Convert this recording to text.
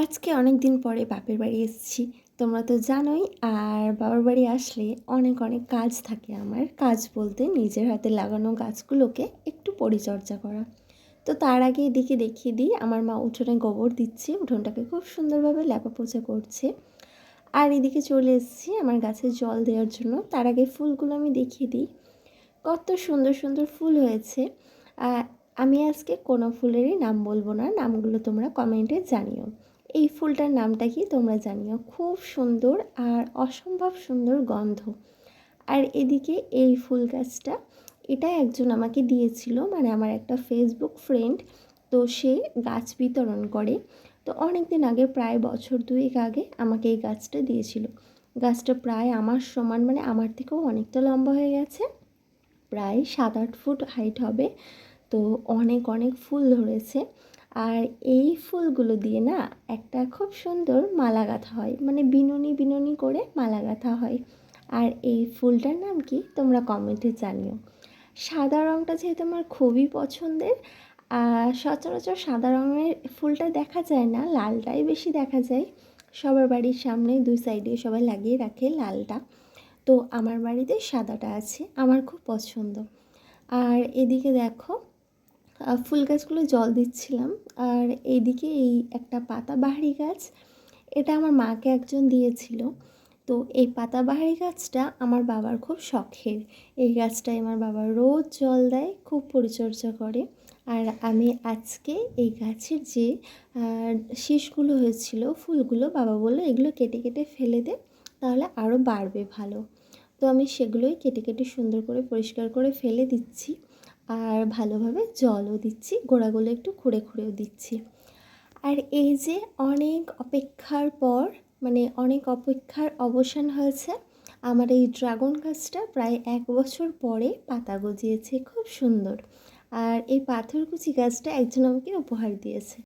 আজকে অনেক দিন পরে বাপের বাড়ি এসেছি, তোমরা তো জানোই। আর বাবার বাড়ি আসলে অনেক অনেক কাজ থাকে আমার। কাজ বলতে নিজের হাতে লাগানো গাছগুলোকে একটু পরিচর্যা করা। তো তার আগে এদিকে দেখিয়ে দিই, আমার মা উঠোনে গোবর দিচ্ছে, উঠোনটাকে খুব সুন্দরভাবে ল্যাপা পোছা করছে। আর এদিকে চলে এসেছি আমার গাছে জল দেওয়ার জন্য। তার আগে ফুলগুলো আমি দেখিয়ে দিই। কত সুন্দর সুন্দর ফুল হয়েছে। আমি আজকে কোনো ফুলেরই নাম বলব না, নামগুলো তোমরা কমেন্টে জানিও। এই ফুলটার নামটা কি তোমরা জানিও। খুব সুন্দর আর অসম্ভব সুন্দর গন্ধ। আর এদিকে এই ফুল গাছটা এটা একজন আমাকে দিয়েছিল মানে আমার একটা ফেসবুক ফ্রেন্ড তো সে গাছ বিতরণ করে। তো অনেক দিন আগে, প্রায় বছর দুয়েক আগে আমাকে এই গাছটা দিয়েছিল। গাছটা প্রায় আমার সমান মানে আমার থেকেও অনেকটা লম্বা হয়ে গেছে, প্রায় সাত আট ফুট হাইট হবে। তো অনেক অনেক ফুল ধরেছে। আর এই ফুলগুলো দিয়ে না একটা খুব সুন্দর মালা গাঁথা হয় মানে বিনুনি বিনুনি করে মালা গাঁথা হয়। আর এই ফুলটার নাম কি? তোমরা কমেন্টে জানিও। সাদা রঙটা যেহেতু আমার খুবই পছন্দের আর সচরাচর সাদা রঙের ফুলটা দেখা যায় না, লালটাই বেশি দেখা যায়। সবার বাড়ির সামনে দুই সাইডে সবাই লাগিয়ে রাখে লালটা। তো আমার বাড়িতে সাদাটা আছে, আমার খুব পছন্দ। আর এদিকে দেখো ফুল গাছগুলো জল দিচ্ছিলাম। আর এইদিকে এই একটা পাতাবাহারি গাছ, এটা আমার মাকে একজন দিয়েছিল। তো এই পাতাবাহারি গাছটা আমার বাবার খুব শখের। এই গাছটায় আমার বাবা রোজ জল দেয়, খুব পরিচর্যা করে। আর আমি আজকে এই গাছের যে শীষগুলো হয়েছিল, ফুলগুলো বাবা বলল, এগুলো কেটে কেটে ফেলে দে, তাহলে আরও বাড়বে ভালো। তো আমি সেগুলোই কেটে কেটে সুন্দর করে পরিষ্কার করে ফেলে দিচ্ছি। আর ভালোভাবে জলও দিচ্ছি, গোড়াগুলো একটু খুঁড়ে খুঁড়েও দিচ্ছি। আর এই যে অনেক অপেক্ষার পর মানে অনেক অপেক্ষার অবসান হয়েছে, আমার এই ড্রাগন গাছটা প্রায় এক বছর পরে পাতা গজিয়েছে, খুব সুন্দর। আর এই পাথরকুচি গাছটা একজন আমাকে উপহার দিয়েছে।